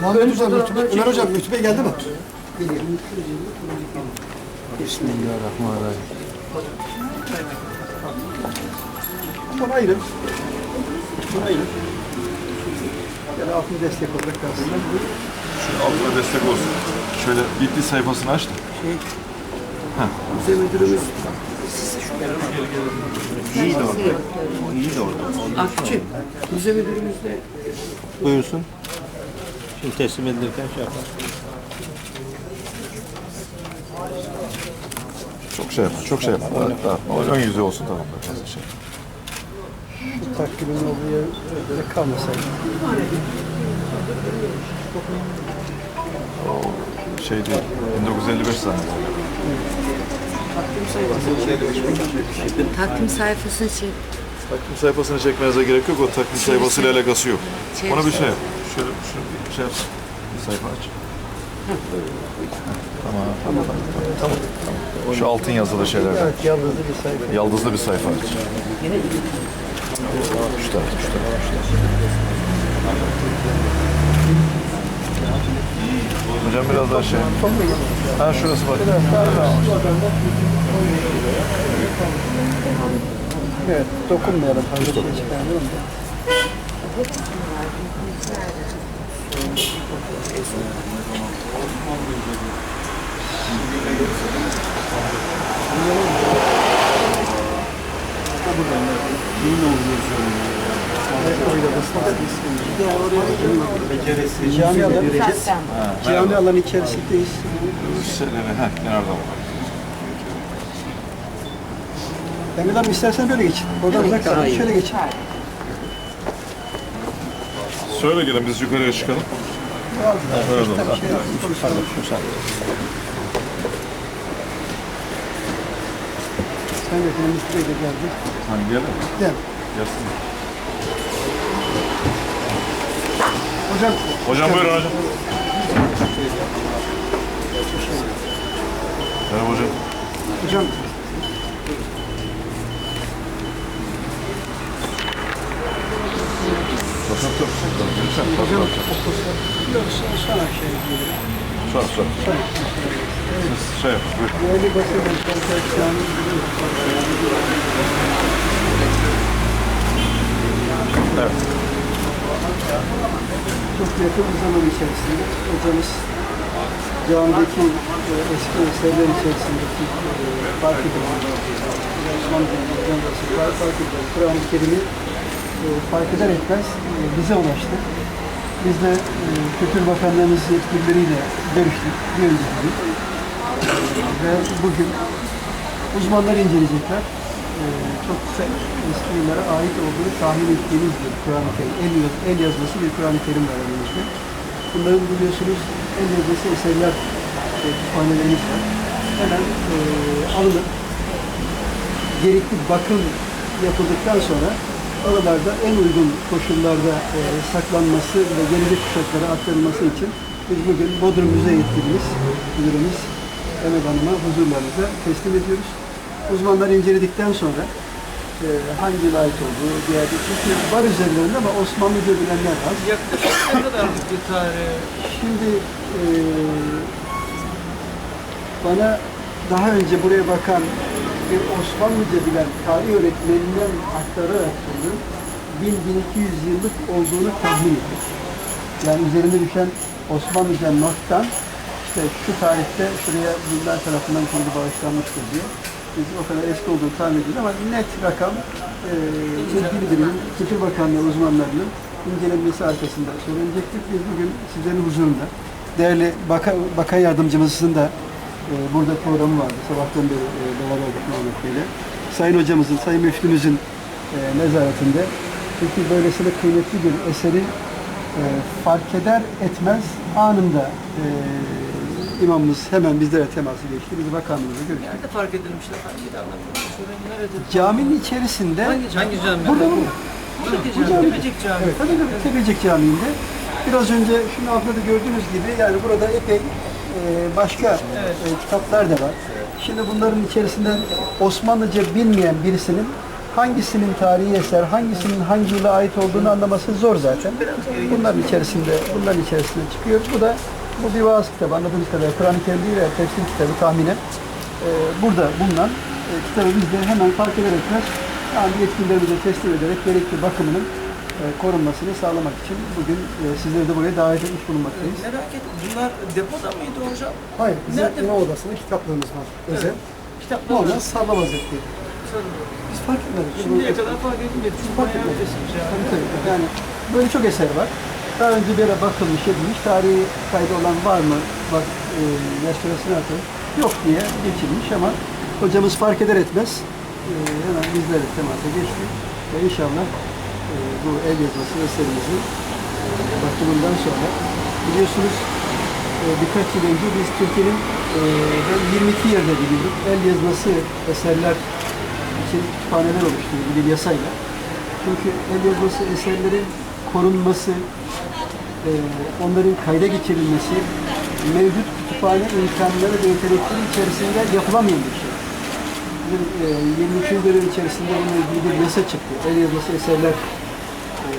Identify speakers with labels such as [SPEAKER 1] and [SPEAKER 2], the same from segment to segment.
[SPEAKER 1] Muhammed Hocam, Bey, Ömer Hocam, Bey geldi mi?
[SPEAKER 2] Bismillahirrahmanirrahim.
[SPEAKER 1] Bunu ayırın. Bunu ayırın. Yani altın destek olarak kalsın.
[SPEAKER 3] Şu altına destek olsun. Şöyle bitli sayfasını aç da.
[SPEAKER 1] Müze müdürümüz
[SPEAKER 2] İyi de orada. İyi de orada.
[SPEAKER 1] Akçı. Müze müdürümüz de
[SPEAKER 2] Buyursun. Teslim edilirken şey yapar.
[SPEAKER 3] Çok şey yapma, çok şey yapma. Daha, daha, ön yüzü olsun tamam. da fazla şey.
[SPEAKER 1] bu takvimin olduğu yer böyle kalmasaydı.
[SPEAKER 3] Şey değil, 1955 saniye.
[SPEAKER 4] Takvim sayfasını çek.
[SPEAKER 3] Takvim sayfasını çekmenize gerek yok. O takvim sayfasıyla alakası yok. Ona bir şey yap. Şöyle şunu bir şey yapsın. Bir sayfa aç. Tamam, tamam, tamam, tamam. Şu altın yazılı şeyler.
[SPEAKER 1] Evet, yalnızlı bir sayfa.
[SPEAKER 3] Yaldızlı bir sayfa aç. Şu taraf, şu taraf, şu taraf. Hocam biraz daha şey. Ha şurası bak.
[SPEAKER 1] Evet, dokunmayalım. Fazla şey çıkarmayalım da. Cami alanı, cami alanı içerisindeyiz.
[SPEAKER 3] Şeyleri, heh, kenarda var.
[SPEAKER 1] Hanım istersen böyle geçin. Oradan uzak kalın. Şöyle geçin.
[SPEAKER 3] Söyle gelin biz yukarıya çıkalım. Evet.
[SPEAKER 1] Sen de Mehmet Bey de geldi.
[SPEAKER 3] Hani gelin.
[SPEAKER 1] Gel.
[SPEAKER 3] Gelsin.
[SPEAKER 1] Hocam
[SPEAKER 3] Hocam buyurun hocam. Merhaba hocam.
[SPEAKER 1] Hocam
[SPEAKER 3] Bakın dur. Lütfen.
[SPEAKER 1] Aşağıya gidelim.
[SPEAKER 3] Sor sor. Siz şey yapın. Buyurun.
[SPEAKER 1] Değerli basın
[SPEAKER 3] Evet.
[SPEAKER 1] çok yakın bir zaman içerisinde hocamız camideki e, eski eserler içerisindeki e, fark edilen Osmanlı Cumhuriyeti fark edilen Kur'an-ı Kerim'i e, fark eder etmez e, bize ulaştı. Biz de e, Kültür Bakanlığımız yetkilileriyle görüştük, görüştük. Ve bugün uzmanlar inceleyecekler. E, çok eski yıllara ait olduğunu tahmin ettiğimiz bir Kur'an-ı Kerim, el, el yazması bir Kur'an-ı Kerim var elimizde. Bunların biliyorsunuz el yazması eserler e, kütüphanelerimiz var. Hemen e, alınıp gerekli bakım yapıldıktan sonra oralarda en uygun koşullarda e, saklanması ve gelecek kuşaklara aktarılması için biz bugün Bodrum Müze yetkilimiz, müdürümüz Emel Hanım'a huzurlarınıza teslim ediyoruz. Uzmanlar inceledikten sonra e, hangi ait olduğu, diğer çünkü var üzerlerinde ama Osmanlıca bilenler az.
[SPEAKER 5] Yaklaşık ne kadarlık bir tarih?
[SPEAKER 1] Şimdi e, bana daha önce buraya bakan bir Osmanlıca bilen tarih öğretmeninden aktararak bunu 1000-1200 yıllık olduğunu tahmin ettik. Yani üzerine düşen Osmanlıca nottan işte şu tarihte şuraya bunlar tarafından kurulu bağışlanmıştır diye biz o kadar eski olduğunu tahmin ediyoruz ama net rakam e, ilgili Kültür Bakanlığı uzmanlarının incelenmesi arkasında söylenecektir. Biz bugün sizlerin huzurunda değerli bakan, bakan yardımcımızın da burada programı vardı. Sabahtan beri e, beraberdik Mehmet Bey'le. Sayın hocamızın, Sayın Müftümüzün e, nezaretinde çünkü böylesine kıymetli bir eseri e, fark eder etmez anında e, imamımız hemen bizlere teması geçti. Biz bakanlığımızla görüştük.
[SPEAKER 5] Nerede fark edilmişler? Hangi nerede?
[SPEAKER 1] Caminin içerisinde
[SPEAKER 5] Hangi cami? Hangi cami?
[SPEAKER 1] Burada bu.
[SPEAKER 5] Buradaki
[SPEAKER 1] Bu
[SPEAKER 5] cami.
[SPEAKER 1] cami.
[SPEAKER 5] Tepecik cami.
[SPEAKER 1] Evet, tabii tabii Tepecik Camii'nde. Biraz önce şunu altında da gördüğünüz gibi yani burada epey e, başka e, kitaplar da var. Şimdi bunların içerisinden Osmanlıca bilmeyen birisinin hangisinin tarihi eser, hangisinin hangi yıla ait olduğunu anlaması zor zaten. Bunların içerisinde, bunların içerisinde çıkıyor. Bu da bu bir vaaz kitabı anladığımız kadarıyla. Kur'an-ı Kerim değil ve tefsir kitabı tahminen. Ee, burada bulunan e, kitabı biz de hemen fark eder etmez yani yetkililerimize teslim ederek gerekli bakımının e, korunmasını sağlamak için bugün e, sizleri de buraya davet etmiş bulunmaktayız.
[SPEAKER 5] Merak ettim. Bunlar depoda mıydı hocam?
[SPEAKER 1] Hayır,
[SPEAKER 5] bizim Nerede?
[SPEAKER 1] yine odasında kitaplığımız var. Özel.
[SPEAKER 5] Kitaplar
[SPEAKER 1] Normal salla vaziyette. Biz fark etmedik.
[SPEAKER 5] Şimdiye kadar fark etmedim. Çünkü
[SPEAKER 1] Fark etmedik. Tabii tabii. Yani böyle çok eser var. Daha önce bir ara bakılmış, edilmiş, tarihi kaydı olan var mı? Bak, e, restorasyon atıyor. Yok diye geçilmiş ama hocamız fark eder etmez e, hemen bizlerle temasa geçti. Ve inşallah e, bu el yazması eserimizi e, bakımından sonra biliyorsunuz e, birkaç yıl önce biz Türkiye'nin e, ben 22 yerde biliyorduk. El yazması eserler için kütüphaneler oluşturuldu bir yasayla. Çünkü el yazması eserlerin korunması, e, onların kayda geçirilmesi mevcut kütüphane imkanları ve yetenekleri içerisinde yapılamayan bir şey. Bizim e, 23. dönem içerisinde bununla ilgili bir yasa çıktı. El yazması eserler e,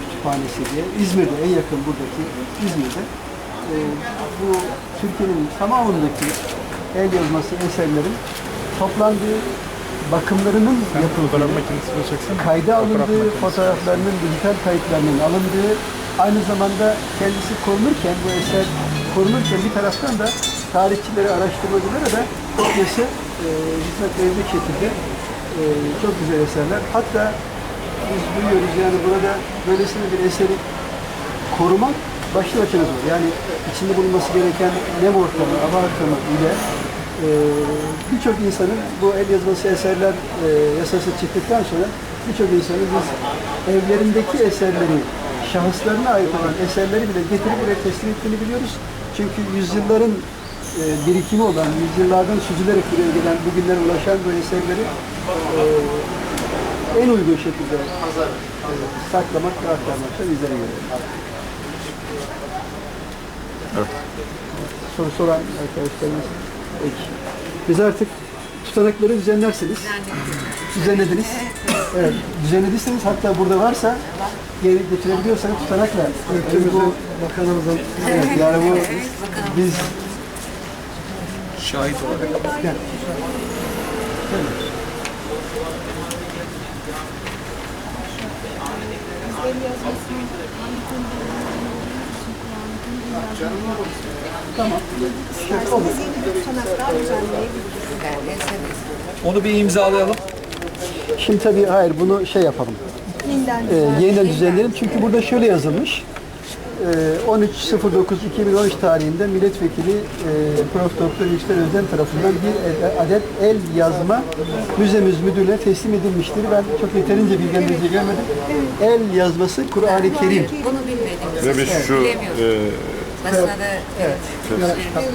[SPEAKER 1] kütüphanesi diye. İzmir'de, en yakın buradaki İzmir'de. E, bu Türkiye'nin tamamındaki el yazması eserlerin toplandığı bakımlarının yapıldığı, kayda alındığı, fotoğraflarının, dijital kayıtlarının alındığı, aynı zamanda kendisi korunurken, bu eser korunurken bir taraftan da tarihçilere, araştırmacılara da kopyası hizmet verecek şekilde e, çok güzel eserler. Hatta biz duyuyoruz yani burada böylesine bir eseri korumak başlı başına zor. Yani içinde bulunması gereken nem ortamı, hava ortamı ile e, birçok insanın bu el yazması eserler e, yasası çıktıktan sonra birçok insanın biz evlerindeki eserleri, şahıslarına ait olan eserleri bile getirip buraya teslim ettiğini biliyoruz. Çünkü yüzyılların e, birikimi olan, yüzyıllardan süzülerek buraya gelen, bugünlere ulaşan bu eserleri e, en uygun şekilde e, saklamak ve aktarmak da bizlere göre. Soru soran arkadaşlarımız. Peki. Biz artık tutanakları düzenlersiniz. Düzenlediniz. Evet, düzenlediyseniz hatta burada varsa geri getirebiliyorsanız tutanakla. Evet, bu bakanımızın. Evet, yani bu biz
[SPEAKER 3] Şahit olarak.
[SPEAKER 1] Gel. Tamam. Şey, olur.
[SPEAKER 4] Onu bir imzalayalım.
[SPEAKER 1] Şimdi tabii hayır bunu şey yapalım. Ee, yeniden düzenleyelim. Çünkü burada şöyle yazılmış. Ee, 13.09.2013 tarihinde milletvekili e, Prof. Doktor Yüksel Özden tarafından bir adet el yazma müzemiz müdürlüğüne teslim edilmiştir. Ben çok yeterince bilgilerinizi görmedim. El yazması Kur'an-ı Kerim.
[SPEAKER 6] Bunu bilmedim.
[SPEAKER 3] Ve biz şu e,
[SPEAKER 6] Basına da evet.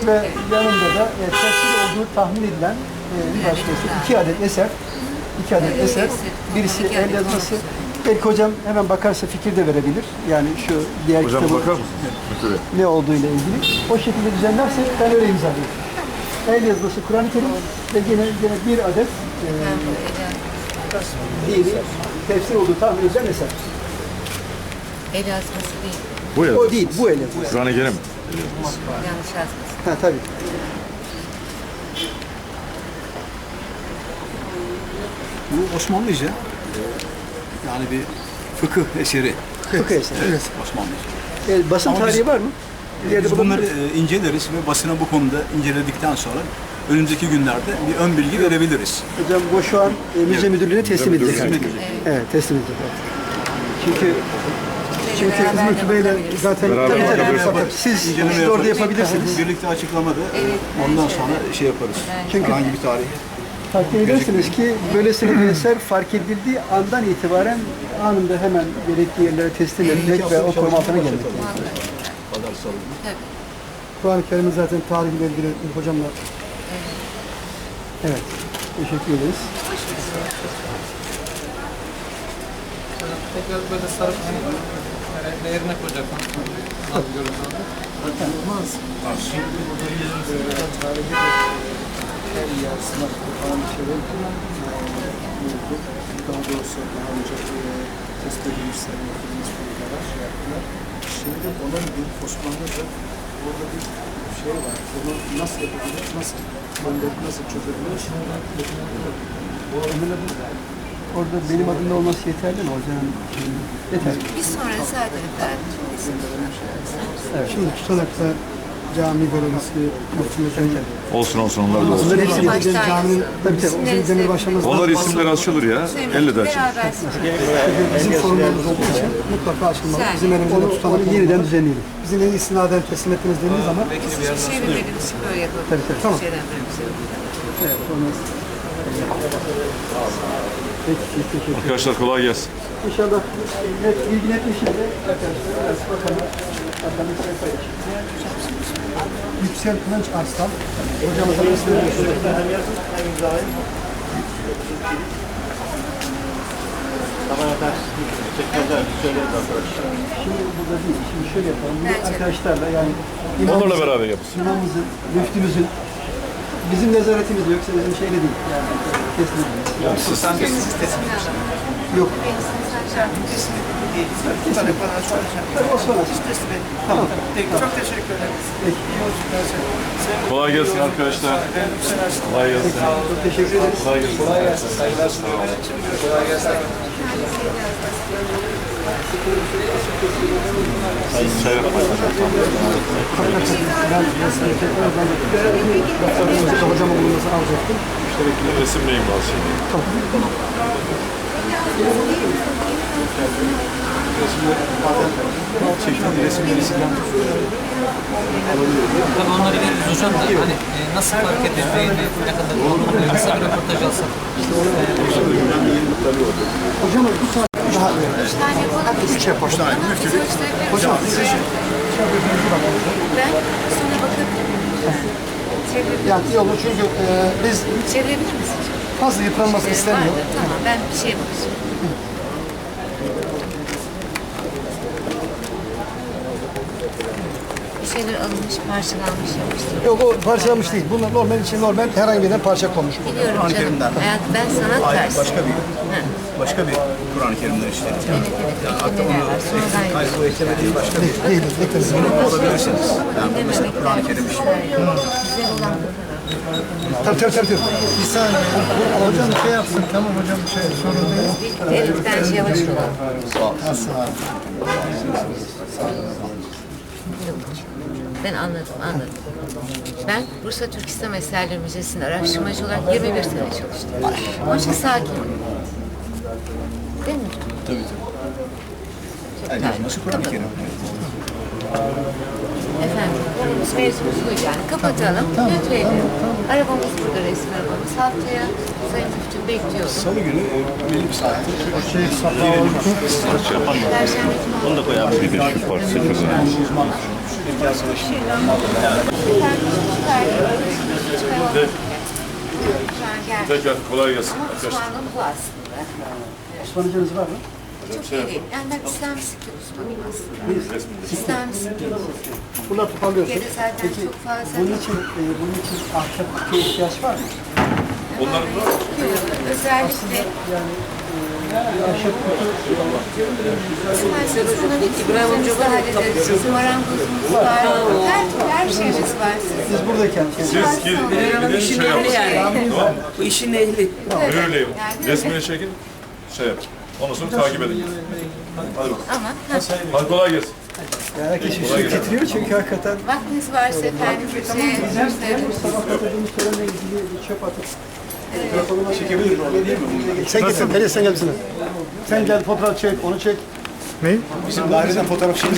[SPEAKER 1] Ve yanında da e, tefsir olduğu tahmin edilen e, bir başkası. iki adet eser. iki adet eser. Birisi el yazması. Belki hocam hemen bakarsa fikir de verebilir. Yani şu diğer
[SPEAKER 3] hocam
[SPEAKER 1] kitabı
[SPEAKER 3] bakar mısınız? Müdüre.
[SPEAKER 1] ne olduğuyla ilgili. O şekilde düzenlersek ben öyle imzalıyorum. El yazması Kur'an-ı Kerim ve yine, yine bir adet e, dini tefsir olduğu tahmin edilen eser.
[SPEAKER 6] El yazması değil.
[SPEAKER 3] Bu ya.
[SPEAKER 1] O değil, bu el yazması.
[SPEAKER 3] Kur'an-ı Kerim.
[SPEAKER 6] Yanlış yazması.
[SPEAKER 1] Ha tabii.
[SPEAKER 4] Bu Osmanlıca. Yani bir fıkıh eseri.
[SPEAKER 1] Fıkıh eseri. Evet.
[SPEAKER 4] Osmanlıca.
[SPEAKER 1] E, basın
[SPEAKER 4] Ama biz-
[SPEAKER 1] tarihi var mı? Bir yerde
[SPEAKER 4] Biz bunları e, inceleriz ve basına bu konuda inceledikten sonra önümüzdeki günlerde bir ön bilgi verebiliriz.
[SPEAKER 1] Hocam bu şu an e, müze müdürlüğüne teslim
[SPEAKER 3] Müze
[SPEAKER 1] edilecek.
[SPEAKER 3] müdürlüğüne.
[SPEAKER 1] Evet, teslim edilecek. Çünkü çünkü İzmir Bey'le zaten
[SPEAKER 3] Beraber
[SPEAKER 1] tabii, tabii,
[SPEAKER 3] yapabiliriz.
[SPEAKER 1] tabii. siz, siz orada yapabilirsiniz.
[SPEAKER 4] Birlikte açıklamada e, ondan sonra şey yaparız.
[SPEAKER 1] Çünkü-
[SPEAKER 4] Herhangi bir tarih.
[SPEAKER 1] Takdir edersiniz ki böylesine bir eser fark edildiği andan itibaren anında hemen gerekli yerlere teslim etmek ve o koruma altına gelmek.
[SPEAKER 4] Pazar salı.
[SPEAKER 1] Kur'an-ı Kerim'in zaten tarihiyle ilgili hocamla. Evet. Teşekkür ederiz.
[SPEAKER 5] Tekrar böyle sarıp yani değerine. Az görüntü
[SPEAKER 1] Olmaz. El yazma Kur'an-ı Kerim. bulundu. Daha doğrusu daha önce test edilmiş sayılmadığımız konulara şey yaptılar. Şimdi onun bir Osmanlıca orada bir şey var. Bunu nasıl yapabilir, nasıl mandalini nasıl çözebilir? Orada benim adımda olması yeterli mi hocam? Yeter.
[SPEAKER 6] Bir sonra zaten efendim.
[SPEAKER 1] Evet. Şimdi tutanakta cami görevlisi muhtemelen
[SPEAKER 3] Olsun olsun onlar da olsun.
[SPEAKER 1] Bunların hepsi gideceğiz caminin tabii tabii demir
[SPEAKER 6] size-
[SPEAKER 1] başlaması
[SPEAKER 3] Onlar isimler açılır ya. Elle de açılır.
[SPEAKER 1] Bizim sorunlarımız olduğu için mutlaka aşılmalı.
[SPEAKER 6] Güzel.
[SPEAKER 1] Bizim elimizde tutan onu yeniden düzenleyelim. Bizim en istinaden teslim ettiğimiz dediğimiz zaman
[SPEAKER 6] Hiçbir şey bilmediğimiz için böyle yapalım.
[SPEAKER 1] Tabii, tabii, tamam.
[SPEAKER 6] Şey yok.
[SPEAKER 1] evet, onu Peki, peki, peki.
[SPEAKER 3] Arkadaşlar kolay gelsin.
[SPEAKER 1] İnşallah net bilgi netleşince arkadaşlar biraz bakalım. Bakalım size paylaşayım. Yüksel Kılıç Arslan. Hocamızın ismini Şimdi burada değil. Şimdi şöyle yapalım. Bunu arkadaşlarla yani
[SPEAKER 3] Onlarla beraber yapın.
[SPEAKER 1] imamımızın, müftümüzün bizim nezaretimizde yoksa bizim şeyle değil. Yani kesinlikle. Yok. Tabii o sonrası. Tamam.
[SPEAKER 7] Çok teşekkür ederim.
[SPEAKER 3] Kolay gelsin arkadaşlar. Kolay gelsin.
[SPEAKER 1] Çok teşekkür ederiz.
[SPEAKER 3] Kolay gelsin. Çay yapmayın.
[SPEAKER 1] Ben resmi tekrar ben hocamın bulunması alacaktım.
[SPEAKER 3] Resimleyim bazı şeyleri.
[SPEAKER 5] Tabii onları veririz hocam da hani e, nasıl fark edildiğini, ne kadar olduğunu kısa bir röportaj alsak.
[SPEAKER 1] Hocamın bu saat daha
[SPEAKER 6] Üç tane yapalım. Üç
[SPEAKER 1] yapalım. Hocam
[SPEAKER 6] Ben sonra çevirebilir,
[SPEAKER 1] yani iyi olur çünkü e, biz
[SPEAKER 6] çevirebilir misin?
[SPEAKER 1] Fazla yıpranmasını
[SPEAKER 6] Ee,
[SPEAKER 1] istemiyor.
[SPEAKER 6] vardı, Tamam ben bir şey bakacağım. Bir şeyler alınmış, parçalanmış, yapıştırılmış.
[SPEAKER 1] Yok o parçalamış değil. Bunlar normal için normal herhangi bir parça konmuş.
[SPEAKER 6] Biliyorum canım.
[SPEAKER 4] Kerim'den.
[SPEAKER 6] Hayat, ben sanat
[SPEAKER 4] Hayır,
[SPEAKER 6] dersi.
[SPEAKER 4] başka bir
[SPEAKER 6] Ha,
[SPEAKER 4] başka bir Kur'an-ı Kerim'den işledik.
[SPEAKER 6] Evet evet. Eklemeler var. Sonradan
[SPEAKER 4] Hayır bu ekleme değil başka bir
[SPEAKER 1] Değil, bekleriz.
[SPEAKER 4] olabilirsiniz. Yani bu mesela Kur'an-ı Kerim işi.
[SPEAKER 6] Güzel olan
[SPEAKER 1] Tabii tabii tabii.
[SPEAKER 7] Bir saniye. Hocam şey yapsın. Tamam hocam şey sorun değil.
[SPEAKER 6] Evet bence yavaş olalım.
[SPEAKER 7] Nasıl abi?
[SPEAKER 6] Ben anladım, anladım. Ben Bursa Türk İslam Eserleri Müzesi'nde araştırmacı olarak 21 sene çalıştım. Onun için sakin. Değil mi?
[SPEAKER 4] Tabii tabii.
[SPEAKER 6] Çok
[SPEAKER 4] Yani
[SPEAKER 6] tabii.
[SPEAKER 4] yazması Kur'an-ı Kerim.
[SPEAKER 6] Efendim, konumuz mevzumuz buydu yani. Kapatalım, götürelim. Arabamız burada, resmi arabamız. Haftaya Sayın Müftüm bekliyorum.
[SPEAKER 4] Salı günü e, belli bir saatte
[SPEAKER 6] Perşembe günü
[SPEAKER 2] Onu da koyalım.
[SPEAKER 3] Bir de şu kazanıyor.
[SPEAKER 4] bir arkadaşım
[SPEAKER 6] Şu an geldi.
[SPEAKER 3] Tekrar kolay gelsin
[SPEAKER 6] Ama. Osmanlı'nın bu aslında.
[SPEAKER 1] Osman hocamız var mı?
[SPEAKER 6] Çok iyi değil. Yani ben İslami siktir uzmanıyım aslında. İslami siktir.
[SPEAKER 1] Bunlar toparlıyorsun.
[SPEAKER 6] Türkiye'de zaten
[SPEAKER 1] Peki
[SPEAKER 6] çok fazla
[SPEAKER 1] bunun için, e, bunun için ahşap kutuya ihtiyaç var mı?
[SPEAKER 3] Onlar
[SPEAKER 6] özellikle
[SPEAKER 1] Ahşap kutu
[SPEAKER 6] isterseniz bunun İbrahim'imizi hallederiz. Bizim marangozumuz var. Her, her şeyimiz var. Siz
[SPEAKER 1] buradayken
[SPEAKER 3] siz gidin, gidin şey yapın. Tamam.
[SPEAKER 7] Bu işin ehli.
[SPEAKER 3] Mühürleyin. Resmini çekin. Şey yapın. Ondan sonra takip edin. Hadi bakalım.
[SPEAKER 6] ama ha,
[SPEAKER 3] Hadi kolay gelsin.
[SPEAKER 1] yani herkes işini getiriyor çünkü hakikaten.
[SPEAKER 6] Vaktiniz varsa efendim bir şey
[SPEAKER 1] sabah katadığımız törenle ilgili bir çöp atıp çekebilir Sen gitsin, sen gelsin? Sen gel. Fotoğraf çek, onu çek.
[SPEAKER 4] Bizim daireden fotoğraf şeyimiz